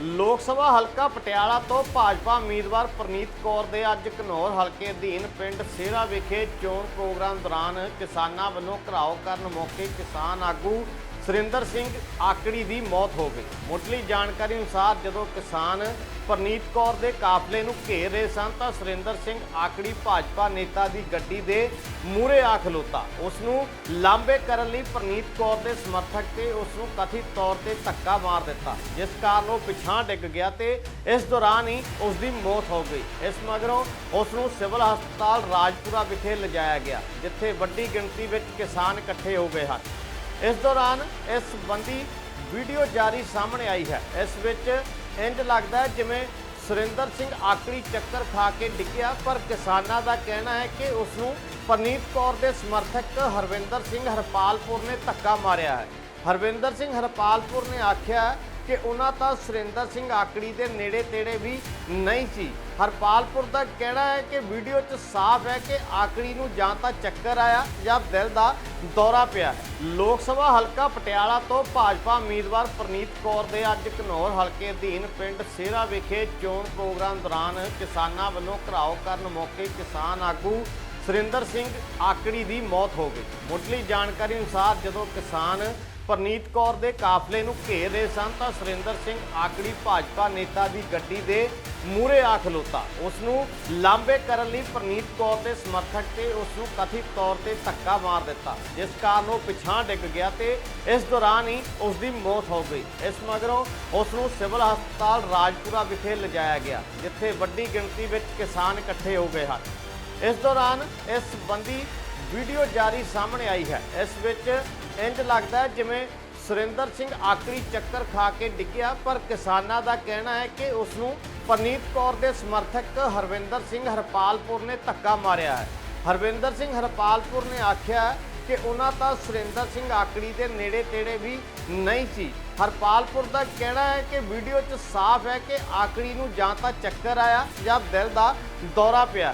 ਲੋਕ ਸਭਾ ਹਲਕਾ ਪਟਿਆਲਾ ਤੋਂ ਭਾਜਪਾ ਉਮੀਦਵਾਰ ਪ੍ਰਨੀਤ ਕੌਰ ਦੇ ਅੱਜ ਘਨੌਰ ਹਲਕੇ ਅਧੀਨ ਪਿੰਡ ਸੇਰਾ ਵਿਖੇ ਚੋਣ ਪ੍ਰੋਗਰਾਮ ਦੌਰਾਨ ਕਿਸਾਨਾਂ ਵੱਲੋਂ ਘਰਾਓ ਕਰਨ ਮੌਕੇ ਕਿਸਾਨ ਆਗੂ ਸੁਰਿੰਦਰ ਸਿੰਘ ਆਕੜੀ ਦੀ ਮੌਤ ਹੋ ਗਈ। ਮੁੱਢਲੀ ਜਾਣਕਾਰੀ ਅਨੁਸਾਰ ਜਦੋਂ ਕਿਸਾਨ ਪਰਨੀਤ ਕੌਰ ਦੇ ਕਾਫਲੇ ਨੂੰ ਘੇਰ ਰਹੇ ਸਨ ਤਾਂ ਸੁਰਿੰਦਰ ਸਿੰਘ ਆਕੜੀ ਭਾਜਪਾ ਨੇਤਾ ਦੀ ਗੱਡੀ ਦੇ ਮੂਹਰੇ ਆ ਖਲੋਤਾ ਉਸ ਨੂੰ ਲਾਂਬੇ ਕਰਨ ਲਈ ਪਰਨੀਤ ਕੌਰ ਦੇ ਸਮਰਥਕ ਤੇ ਉਸ ਨੂੰ ਕਥਿਤ ਤੌਰ ਤੇ ਧੱਕਾ ਮਾਰ ਦਿੱਤਾ। ਜਿਸ ਕਾਰਨ ਉਹ ਪਿਛਾਂ ਡਿੱਗ ਗਿਆ ਤੇ ਇਸ ਦੌਰਾਨ ਹੀ ਉਸ ਦੀ ਮੌਤ ਹੋ ਗਈ। ਇਸ ਮਗਰੋਂ ਉਸ ਨੂੰ ਸਿਵਲ ਹਸਪਤਾਲ ਰਾਜਪੁਰਾ ਵਿਖੇ ਲਿਜਾਇਆ ਗਿਆ, ਜਿੱਥੇ ਵੱਡੀ ਗਿਣਤੀ ਵਿੱਚ ਕਿਸਾਨ ਇਕੱਠੇ ਹੋ ਗਏ ਹਨ। ਇਸ ਦੌਰਾਨ ਇਸ ਸੰਬੰਧੀ ਵੀਡੀਓ ਜਾਰੀ ਸਾਹਮਣੇ ਆਈ ਹੈ। ਇਸ ਵਿੱਚ ਇੰਜ ਲੱਗਦਾ ਜਿਵੇਂ ਸੁਰਿੰਦਰ ਸਿੰਘ ਆਕੜੀ ਚੱਕਰ ਖਾ ਕੇ ਡਿੱਗਿਆ, ਪਰ ਕਿਸਾਨਾਂ ਦਾ ਕਹਿਣਾ ਹੈ ਕਿ ਉਸ ਨੂੰ ਪਰਨੀਤ ਕੌਰ ਦੇ ਸਮਰਥਕ ਹਰਵਿੰਦਰ ਸਿੰਘ ਹਰਪਾਲਪੁਰ ਨੇ ਧੱਕਾ ਮਾਰਿਆ ਹੈ। ਹਰਵਿੰਦਰ ਸਿੰਘ ਹਰਪਾਲਪੁਰ ਨੇ ਆਖਿਆ ਕਿ ਉਹਨਾਂ ਤਾਂ ਸੁਰਿੰਦਰ ਸਿੰਘ ਆਕੜੀ ਦੇ ਨੇੜੇ ਤੇੜੇ ਵੀ ਨਹੀਂ ਸੀ। ਹਰਪਾਲਪੁਰ ਦਾ ਕਹਿਣਾ ਹੈ ਕਿ ਵੀਡੀਓ 'ਚ ਸਾਫ਼ ਹੈ ਕਿ ਆਕੜੀ ਨੂੰ ਜਾਂ ਤਾਂ ਚੱਕਰ ਆਇਆ ਜਾਂ ਦਿਲ ਦਾ ਦੌਰਾ ਪਿਆ। ਲੋਕ ਸਭਾ ਹਲਕਾ ਪਟਿਆਲਾ ਤੋਂ ਭਾਜਪਾ ਉਮੀਦਵਾਰ ਪ੍ਰਨੀਤ ਕੌਰ ਦੇ ਅੱਜ ਘਨੌਰ ਹਲਕੇ ਅਧੀਨ ਪਿੰਡ ਸੇਰਾ ਵਿਖੇ ਚੋਣ ਪ੍ਰੋਗਰਾਮ ਦੌਰਾਨ ਕਿਸਾਨਾਂ ਵੱਲੋਂ ਘਰਾਓ ਕਰਨ ਮੌਕੇ ਕਿਸਾਨ ਆਗੂ ਸੁਰਿੰਦਰ ਸਿੰਘ ਆਕੜੀ ਦੀ ਮੌਤ ਹੋ ਗਈ। ਮੁੱਢਲੀ ਜਾਣਕਾਰੀ ਅਨੁਸਾਰ ਜਦੋਂ ਕਿਸਾਨ ਪਰਨੀਤ ਕੌਰ ਦੇ ਕਾਫਲੇ ਨੂੰ ਘੇਰ ਰਹੇ ਸਨ ਤਾਂ ਸੁਰਿੰਦਰ ਸਿੰਘ ਆਕੜੀ ਭਾਜਪਾ ਨੇਤਾ ਦੀ ਗੱਡੀ ਦੇ ਮੂਹਰੇ ਆ ਖਲੋਤਾ ਉਸ ਨੂੰ ਲਾਂਬੇ ਕਰਨ ਲਈ ਪਰਨੀਤ ਕੌਰ ਦੇ ਸਮਰਥਕ ਤੇ ਉਸ ਨੂੰ ਕਥਿਤ ਤੌਰ ਤੇ ਧੱਕਾ ਮਾਰ ਦਿੱਤਾ। ਜਿਸ ਕਾਰਨ ਉਹ ਪਿਛਾਂ ਡਿੱਗ ਗਿਆ ਤੇ ਇਸ ਦੌਰਾਨ ਹੀ ਉਸ ਦੀ ਮੌਤ ਹੋ ਗਈ। ਇਸ ਮਗਰੋਂ ਉਸ ਨੂੰ ਸਿਵਲ ਹਸਪਤਾਲ ਰਾਜਪੁਰਾ ਵਿਖੇ ਲਿਜਾਇਆ ਗਿਆ, ਜਿੱਥੇ ਵੱਡੀ ਗਿਣਤੀ ਵਿੱਚ ਕਿਸਾਨ ਇਕੱਠੇ ਹੋ ਗਏ ਹਨ। ਇਸ ਦੌਰਾਨ ਇਸ ਸੰਬੰਧੀ ਵੀਡੀਓ ਜਾਰੀ ਸਾਹਮਣੇ ਆਈ ਹੈ। ਇਸ ਵਿੱਚ ਇੰਜ ਲੱਗਦਾ ਹੈ ਜਿਵੇਂ ਸੁਰਿੰਦਰ ਸਿੰਘ ਆਕੜੀ ਚੱਕਰ ਖਾ ਕੇ ਡਿੱਗਿਆ, ਪਰ ਕਿਸਾਨਾਂ ਦਾ ਕਹਿਣਾ ਹੈ ਕਿ ਉਸ ਨੂੰ ਪਰਨੀਤ ਕੌਰ ਦੇ ਸਮਰਥਕ ਹਰਵਿੰਦਰ ਸਿੰਘ ਹਰਪਾਲਪੁਰ ਨੇ ਧੱਕਾ ਮਾਰਿਆ ਹੈ। ਹਰਵਿੰਦਰ ਸਿੰਘ ਹਰਪਾਲਪੁਰ ਨੇ ਆਖਿਆ ਕਿ ਉਹਨਾਂ ਤਾਂ ਸੁਰਿੰਦਰ ਸਿੰਘ ਆਕੜੀ ਦੇ ਨੇੜੇ ਤੇੜੇ ਵੀ ਨਹੀਂ ਸੀ। ਹਰਪਾਲਪੁਰ ਦਾ ਕਹਿਣਾ ਹੈ ਕਿ ਵੀਡੀਓ 'ਚ ਸਾਫ਼ ਹੈ ਕਿ ਆਕੜੀ ਨੂੰ ਜਾਂ ਤਾਂ ਚੱਕਰ ਆਇਆ ਜਾਂ ਦਿਲ ਦਾ ਦੌਰਾ ਪਿਆ।